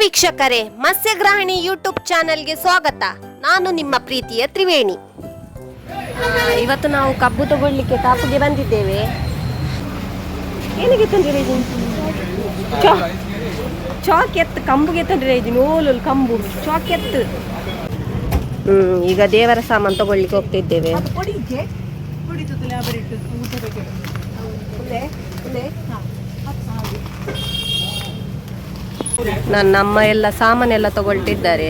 ವೀಕ್ಷಕರೇ ಮತ್ಸ್ಯಗ್ರಹಣಿ ಯೂಟ್ಯೂಬ್ ಚಾನೆಲ್ಗೆ ಸ್ವಾಗತ. ನಾನು ನಿಮ್ಮ ಪ್ರೀತಿಯ ತ್ರಿವೇಣಿ. ಇವತ್ತು ನಾವು ಕಬ್ಬು ತಗೊಳ್ಳಿಕ್ಕೆ ಕಾಪುಗೆ ಬಂದಿದ್ದೇವೆ. ಏನಿಗೆ ತೊಂದರೆ ಚಾಕ್ ಎತ್ತು ಕಂಬುಗೆ ತೊಂದರೆ ಇದ್ದೀನಿ ಓಲು ಕಂಬು ಚಾಕ್ ಎತ್ತು ಹ್ಮ್ ಈಗ ದೇವರ ಸಾಮಾನು ತಗೊಳ್ಳಿಕ್ಕೆ ಹೋಗ್ತಿದ್ದೇವೆ. ನನ್ನ ಅಮ್ಮ ಎಲ್ಲ ಸಾಮಾನೆಲ್ಲ ತಗೊಳ್ತಿದ್ದಾರೆ.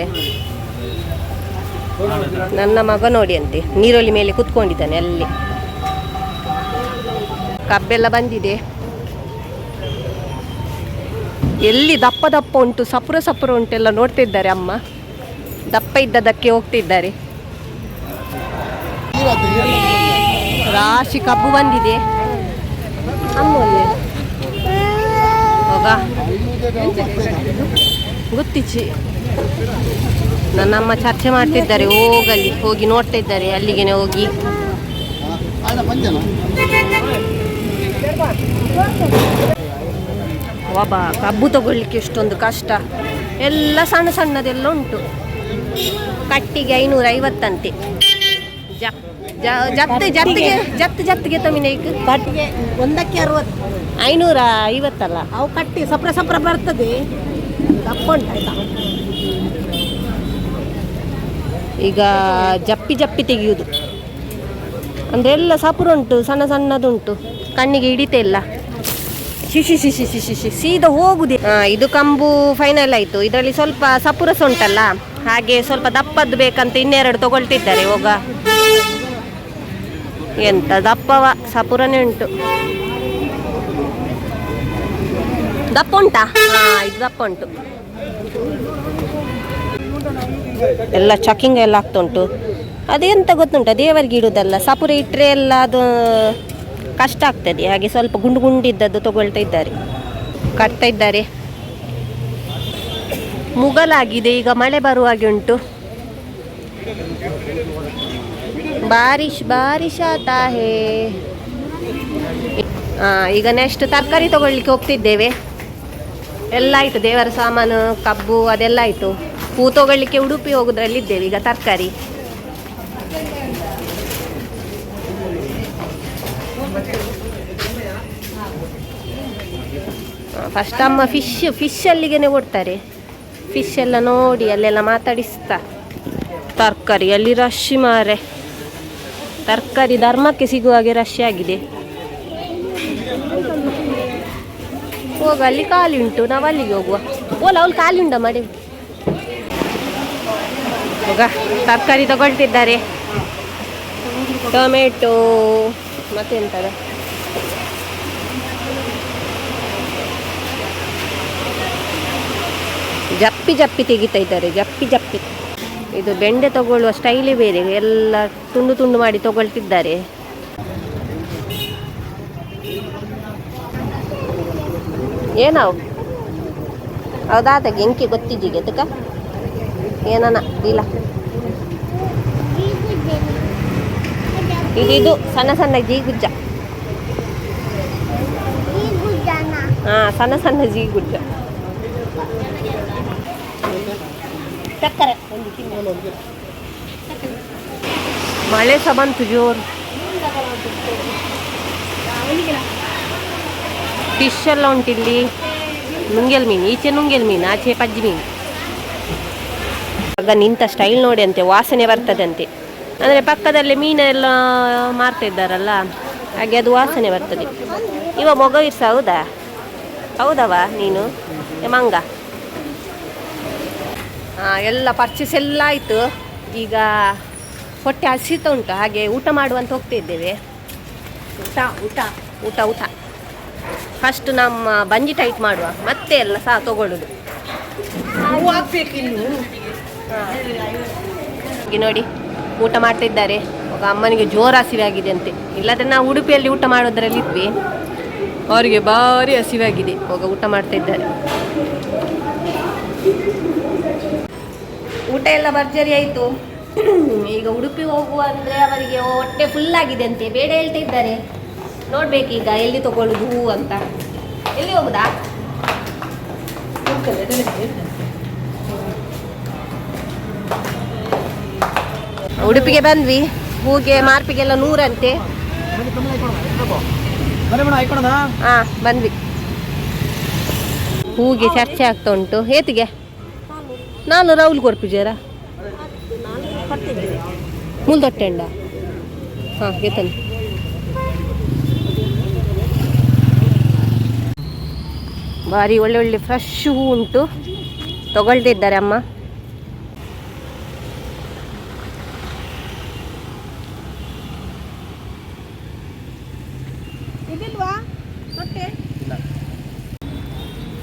ನನ್ನ ಮಗ ನೋಡಿ ಅಂತೆ ನೀರೊಲಿ ಮೇಲೆ ಕುತ್ಕೊಂಡಿದ್ದಾನೆ ಅಲ್ಲಿ. ಕಬ್ಬೆಲ್ಲ ಬಂದಿದೆ. ಎಲ್ಲಿ ದಪ್ಪ ದಪ್ಪ ಉಂಟು, ಸಪುರ ಸಪುರ ಉಂಟೆಲ್ಲ ನೋಡ್ತಿದ್ದಾರೆ ಅಮ್ಮ. ದಪ್ಪ ಇದ್ದದಕ್ಕೆ ಹೋಗ್ತಿದ್ದಾರೆ. ರಾಶಿ ಕಬ್ಬು ಬಂದಿದೆ. ಅಮ್ಮಲ್ಲಿ ಹೋಗ ಗೊತ್ತಿಚ್ಚಿ. ನನ್ನಮ್ಮ ಚರ್ಚೆ ಮಾಡ್ತಿದ್ದಾರೆ ಹೋಗಲ್ಲಿ ಹೋಗಿ ನೋಡ್ತಾ ಇದ್ದಾರೆ, ಅಲ್ಲಿಗೆನೆ ಹೋಗಿ. ಒಬ್ಬ ಕಬ್ಬು ತಗೊಳ್ಳಿಕ್ಕೆ ಇಷ್ಟೊಂದು ಕಷ್ಟ. ಎಲ್ಲ ಸಣ್ಣ ಸಣ್ಣದೆಲ್ಲ ಉಂಟು. ಕಟ್ಟಿಗೆ ಐನೂರ ಐವತ್ತಂತೆ ಜ- ಜತ್ತು ಜತ್ತಿಗೆ ಜತ್ತು ಜತ್ತಿಗೆ ಈಗ. ಕಟ್ಟಿಗೆ ಒಂದಕ್ಕೆ ಅರವತ್ತು. ಐನೂರ ಐವತ್ತಲ್ಲ? ಅವು ಕಟ್ಟಿ ಸಪ್ರ ಸಪ್ರ ಬರ್ತದೆ. ಉಂಟು ಆಯ್ತಾ? ಈಗ ಜಪ್ಪಿ ಜಪ್ಪಿ ತೆಗೆಯುವುದು ಅಂದರೆ ಎಲ್ಲ ಸಪುರ ಉಂಟು ಸಣ್ಣ ಸಣ್ಣದುಂಟು ಕಣ್ಣಿಗೆ ಹಿಡಿತೇ ಇಲ್ಲ. ಶಿಶಿ ಶಿಶಿ ಶಿಶಿ ಶಿ ಸೀದಾ ಹೋಗುದೇ. ಇದು ಕಂಬು ಫೈನಲ್ ಆಯ್ತು. ಇದರಲ್ಲಿ ಸ್ವಲ್ಪ ಸಪುರಸ ಉಂಟಲ್ಲ? ಹಾಗೆ ಸ್ವಲ್ಪ ದಪ್ಪದ್ದು ಬೇಕಂತ ಇನ್ನೆರಡು ತಗೊಳ್ತಿದ್ದಾರೆ ಹೋಗ. ಎಂತ ದಪ್ಪವ ಸಪುರನೇ ಉಂಟು. ದಪ್ಪ ಉಂಟಾ? ಇದು ದಪ್ಪ ಉಂಟು. ಎಲ್ಲ ಚಕಿಂಗ್ ಎಲ್ಲ ಆಗ್ತಾ ಉಂಟು. ಅದೆಂತ ಗೊತ್ತುಂಟ? ದೇವರಿಗೆ ಇಡುವುದಲ್ಲ ಸಪುರ ಇಟ್ಟರೆ ಎಲ್ಲ ಅದು ಕಷ್ಟ ಆಗ್ತದೆ. ಹಾಗೆ ಸ್ವಲ್ಪ ಗುಂಡು ಗುಂಡಿದ್ದದ್ದು ತಗೊಳ್ತಾ ಇದ್ದಾರೆ. ಕಟ್ತಾ ಇದ್ದಾರೆ. ಮುಗಲಾಗಿದೆ. ಈಗ ಮಳೆ ಬರುವ ಹಾಗೆ ಉಂಟು. ಬಾರಿಶ್ ಬಾರಿಶ್ ಆತಾ ಹೇ. ಈಗ ನೆಕ್ಸ್ಟ್ ತರಕಾರಿ ತಗೊಳ್ಳಿಕ್ಕೆ ಹೋಗ್ತಿದ್ದೇವೆ. ಎಲ್ಲ ಆಯಿತು, ದೇವರ ಸಾಮಾನು, ಕಬ್ಬು, ಅದೆಲ್ಲ ಆಯಿತು. ಹೂ ತಗೊಳ್ಳಿಕ್ಕೆ ಉಡುಪಿ ಹೋಗೋದ್ರಲ್ಲಿದ್ದೇವೆ ಈಗ ತರಕಾರಿ. ಫಸ್ಟ್ ಅಮ್ಮ ಫಿಶ್ ಫಿಶ್ ಅಲ್ಲಿಗೆನೆ ಕೊಡ್ತಾರೆ. ಫಿಶ್ ಎಲ್ಲ ನೋಡಿ, ಅಲ್ಲೆಲ್ಲ ಮಾತಾಡಿಸ್ತಾ. ತರಕಾರಿ ಅಲ್ಲಿ ರಶ್ ಮಾರೆ. ತರಕಾರಿ ಧರ್ಮಕ್ಕೆ ಸಿಗುವ ಹಾಗೆ ರಶ್ ಆಗಿದೆ. ಹೋಗ, ಅಲ್ಲಿ ಖಾಲಿ ಉಂಟು. ನಾವು ಅಲ್ಲಿಗೆ ಹೋಗುವ. ಓಲ, ಅವ್ಳು ಖಾಲಿ ಉಂಡ ಮಾಡಿ? ಹೋಗ, ತರಕಾರಿ ತಗೊಳ್ತಿದ್ದಾರೆ. ಟೊಮೆಟೊ ಮತ್ತೆಂತದ ಜಪ್ಪಿ ಜಪ್ಪಿ ತೆಗಿತಾ ಇದ್ದಾರೆ, ಜಪ್ಪಿ ಜಪ್ಪಿ. ಇದು ಬೆಂಡೆ ತಗೊಳ್ಳುವ ಸ್ಟೈಲೇ ಬೇರೆ ಎಲ್ಲ ತುಂಡು ತುಂಡು ಮಾಡಿ ತಗೊಳ್ತಿದ್ದಾರೆ. ಏನವು ಹೌದಾದ ಗೆಂಕಿ ಗೊತ್ತಿದ್ದೀಗ ಅದಕ್ಕ ಏನನ? ಇಲ್ಲ. ಇದಿದು ಇದು ಸಣ್ಣ ಸಣ್ಣ ಜೀಗುಜ್ಜ. ಹಾ ಸಣ್ಣ ಸಣ್ಣ ಜೀಗುಜ್ಜ. ಒಂದು ತಿಂಗಳು. ಮಳೆ ಸಹ ಬಂತು ಜೋರು. ಫಿಶ್ ಎಲ್ಲ ಉಂಟಿಲ್ಲಿ ನುಂಗೆಲ್ ಮೀನು ಈಚೆ ನುಂಗೆಲ್ ಮೀನು ಆಚೆ ಪಜ್ಜಿ ಮೀನು. ಆಗ ನಿಂತ ಸ್ಟೈಲ್ ನೋಡಿ ಅಂತೆ ವಾಸನೆ ಬರ್ತದಂತೆ ಅಂದರೆ ಪಕ್ಕದಲ್ಲಿ ಮೀನೆಲ್ಲ ಮಾರ್ತಾ ಇದ್ದಾರಲ್ಲ ಹಾಗೆ ಅದು ವಾಸನೆ ಬರ್ತದೆ. ಇವ ಮೊಗ ಇರ್ಸ ಹೌದಾ? ಹೌದವ ನೀನು? ಏ ಮಂಗ? ಎಲ್ಲ ಪರ್ಚೇಸ್ ಎಲ್ಲ ಆಯಿತು. ಈಗ ಹೊಟ್ಟೆ ಹಸಿತ ಉಂಟು ಹಾಗೆ ಊಟ ಮಾಡುವಂತ ಹೋಗ್ತಿದ್ದೇವೆ ಊಟ ಊಟ ಊಟ ಊಟ. ಫಸ್ಟ್ ನಮ್ಮ ಬಂಜಿ ಟೈಟ್ ಮಾಡುವ. ಮತ್ತೆ ಎಲ್ಲ ಸಹ ತಗೊಳ್ಳುದು. ಹಾಗೆ ನೋಡಿ ಊಟ ಮಾಡ್ತಿದ್ದಾರೆ ಒಬ್ಬ ಅಮ್ಮನಿಗೆ ಜೋರು ಹಸಿವೆ ಆಗಿದೆ ಅಂತೆ. ಇಲ್ಲದ್ರೆ ನಾವು ಉಡುಪಿಯಲ್ಲಿ ಊಟ ಮಾಡೋದ್ರಲ್ಲಿ ಇದ್ವಿ. ಅವರಿಗೆ ಭಾರಿ ಹಸಿವಾಗಿದೆ ಹೋಗ ಊಟ ಮಾಡ್ತಾ ಇದ್ದಾರೆ. ಊಟ ಎಲ್ಲ ಭರ್ಜರಿ ಆಯಿತು. ಈಗ ಉಡುಪಿ ಹೋಗುವ ಅಂದರೆ ಅವರಿಗೆ ಹೊಟ್ಟೆ ಫುಲ್ ಆಗಿದೆ ಅಂತೆ. ಬೇಡ ಹೇಳ್ತಾ ಇದ್ದಾರೆ. ನೋಡ್ಬೇಕೀಗ ಎಲ್ಲಿ ತಗೊಳ್ಳುದು, ಹೂ ಅಂತ. ಎಲ್ಲಿ ಹೋಗುದಾ? ಉಡುಪಿಗೆ ಬಂದ್ವಿ. ಹೂಗೆ ಮಾರ್ಪಿಗೆಲ್ಲ ನೂರಂತೆ. ಹಾ, ಬಂದ್ವಿ. ಹೂಗೆ ಚರ್ಚೆ ಆಗ್ತಾ ಉಂಟು. ಏತಿಗೆ ನಾನು ರೌಲ್ ಕೊರ್ಪಿಜೇರ ಮುಂದೊಟ್ಟೆಂಡ ಹಾಂ ಗೆತನ್ ಭಾರಿ ಒಳ್ಳೆ ಒಳ್ಳೆ ಫ್ರೆಶ್ ಹೂ ಉಂಟು. ತಗೊಳ್ತಿದ್ದಾರೆ ಅಮ್ಮ.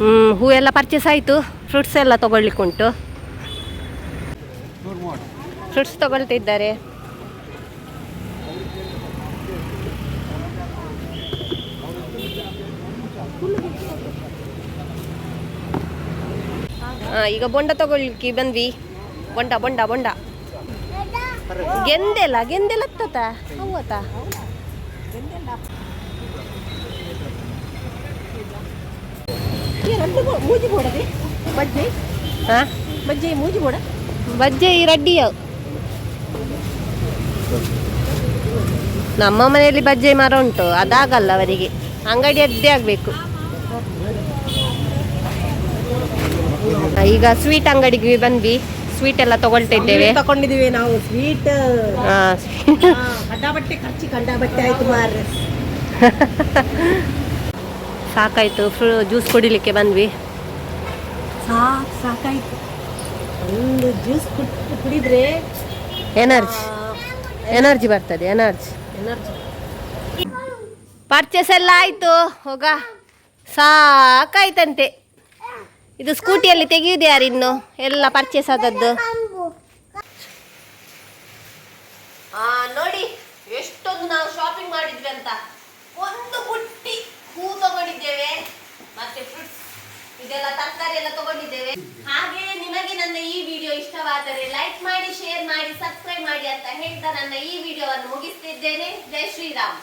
ಹ್ಞೂ ಹೂ ಎಲ್ಲ ಪರ್ಚೇಸ್ ಆಯಿತು. ಫ್ರೂಟ್ಸ್ ಎಲ್ಲ ತಗೊಳ್ಲಿಕ್ಕುಂಟು. ಫ್ರೂಟ್ಸ್ ತಗೊಳ್ತಿದ್ದಾರೆ. ಈಗ ಬೊಂಡ ತಗೊಳ್ಲಿಕ್ಕೆ ಬಂದ್ವಿ. ಬೊಂಡ ಬೊಂಡ ಬೊಂಡ. ಗೆಂದೆಲ್ಲ ಗೆಂದೆಲ್ಲ ಹತ್ತತ ಬಜ್ಜಿ? ಹಾಂ ಬಜ್ಜಿ ಮೂಜಿ ಬೋಡ ಬಜ್ಜೆ ಈ ರಡ್ಡಿಯ. ನಮ್ಮ ಮನೆಯಲ್ಲಿ ಬಜ್ಜೆ ಮರ ಉಂಟು ಅದಾಗಲ್ಲ ಅವರಿಗೆ. ಅಂಗಡಿಯದ್ದೇ ಆಗಬೇಕು. ಈಗ ಸ್ವೀಟ್ ಅಂಗಡಿಗೆ ಬಂದ್ವಿ ಸ್ವೀಟ್ ಎಲ್ಲ ತಗೊಳ್ತಿದ್ದೇವೆ. ತಕೊಂಡಿದೀವಿ ನಾವು ಸ್ವೀಟ್ ಬಟ್ಟೆ ಖರ್ಚಿ ಆಯ್ತು ಮಾರ್ರೆ. ಸಾಕಾಯ್ತು ಫ್ರೂ ಜ್ಯೂಸ್ ಕುಡಿಲಿಕ್ಕೆ ಬಂದ್ವಿ. ಸಾಕು ಸಾಕಾಯ್ತು. ಒಂದು ಜ್ಯೂಸ್ ಕುಡಿದ್ರೆ ಎನರ್ಜಿ ಎನರ್ಜಿ ಬರ್ತದೆ ಎನರ್ಜಿ ಪರ್ಚೇಸ್ ಎಲ್ಲ ಆಯ್ತು, ಹೋಗ. ಸಾಕಾಯ್ತಂತೆ. ಇದು ಸ್ಕೂಟಿಯಲ್ಲಿ ತೆಗೆಯುದು ಯಾರು ಇನ್ನು? ಎಲ್ಲ ಪರ್ಚೇಸ್ ಆದದ್ದು. ನೋಡಿ, ಎಷ್ಟೊಂದು ನಾವು ಶಾಪಿಂಗ್ ಮಾಡಿದ್ವಿ ಅಂತ. ಒಂದು ಬುಟ್ಟಿ ಹೂ ತಗೊಂಡಿದ್ದೇವೆ. ಮತ್ತೆ ಫ್ರೂಟ್ಸ್ ಇದೆಲ್ಲ ತರಕಾರಿ ಎಲ್ಲ ತಗೊಂಡಿದ್ದೇವೆ. ಹಾಗೆ ನಿಮಗೆ ನನ್ನ ಈ ವಿಡಿಯೋ ಇಷ್ಟವಾದರೆ ಲೈಕ್ ಮಾಡಿ ಶೇರ್ ಮಾಡಿ ಸಬ್ಸ್ಕ್ರೈಬ್ ಮಾಡಿ ಅಂತ ಹೇಳ್ತಾ ನನ್ನ ಈ ವಿಡಿಯೋವನ್ನು ಮುಗಿಸ್ತಿದ್ದೇನೆ. ಜೈ ಶ್ರೀರಾಮ್.